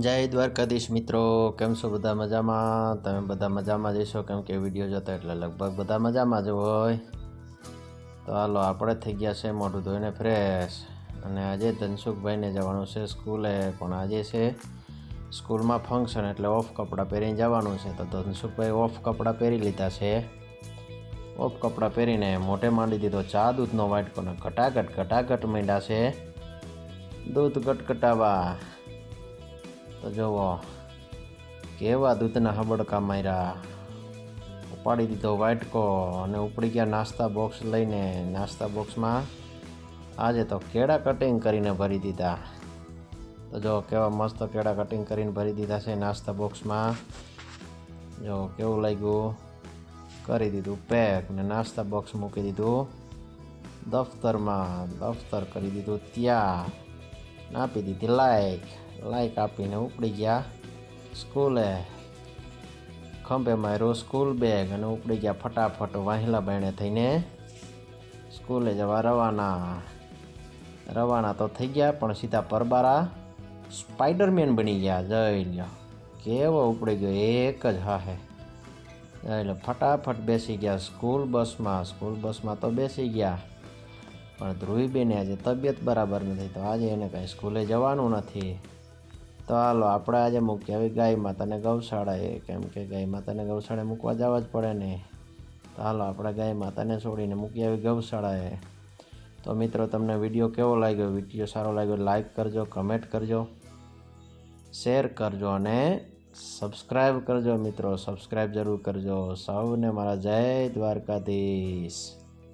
જય દ્વારકાધીશ મિત્રો. કેમ છો બધા મજામાં? તમે બધા મજામાં જઈશો કેમ કે વીડિયો જોતા એટલે લગભગ બધા મજામાં જ હોય. તો હાલો, આપણે થઈ ગયા છે મોઢું ધોઈને ફ્રેશ અને આજે ધનસુખભાઈને જવાનું છે સ્કૂલે, પણ આજે છે સ્કૂલમાં ફંક્શન એટલે ઓફ કપડાં પહેરીને જવાનું છે. તો ધનસુખભાઈ ઓફ કપડાં પહેરી લીધા છે. ઓફ કપડાં પહેરીને મોટે માંડી દીધો. ચા દૂધનો વાટકોને ઘટાઘટ ઘટાઘટ માંડ્યા છે. દૂધ ગટગટાવા તો જુઓ કેવા દૂધના હબડકા માર્યા. ઉપાડી દીધો વાટકો અને ઉપડી ગયા નાસ્તા બોક્સ લઈને. નાસ્તા બોક્સમાં આજે તો કેળા કટિંગ કરીને ભરી દીધા. તો જો કેવા મસ્ત કેળા કટિંગ કરીને ભરી દીધા છે નાસ્તા બોક્સમાં જો કેવું લાગ્યું? કરી દીધું પેક ને નાસ્તા બોક્સ મૂકી દીધું. દફતરમાં દફતર કરી દીધું ત્યાં. આપી દીધી લાઈક લાઈક આપીને ઉપડી ગયા સ્કૂલે ખંભે માર્યો સ્કૂલ બેગ અને ઉપડી ગયા ફટાફટ વાહિલા બેણે થઈને સ્કૂલે જવા રવાના રવાના તો થઈ ગયા પણ સીધા પરબારા સ્પાઈડરમેન બની ગયા જઈ લ્યો કેવો ઉપડી ગયો એક જ હાહે એટલે ફટાફટ બેસી ગયા સ્કૂલ બસમાં સ્કૂલ બસમાં તો બેસી ગયા પણ ધ્રુવીબેને આજે તબિયત બરાબર નથી, તો આજે એને કાંઈ સ્કૂલે જવાનું નથી. તો હાલો, આપણે આજે મૂકી આવી ગાય માતાને ગૌશાળાએ, કેમ કે ગાય માતાને ગૌશાળાએ મૂકવા જવા જ પડે ને. તો હાલો, આપણે ગાય માતાને છોડીને મૂકી આવી ગૌશાળાએ. તો મિત્રો, તમને વીડિયો કેવો લાગ્યો? વીડિયો સારો લાગ્યો લાઈક કરજો, કમેન્ટ કરજો, શેર કરજો અને સબસ્ક્રાઈબ કરજો મિત્રો. સબસ્ક્રાઈબ જરૂર કરજો. સૌને મારા જય દ્વારકાધીશ.